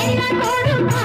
என்ன கொடுப்பா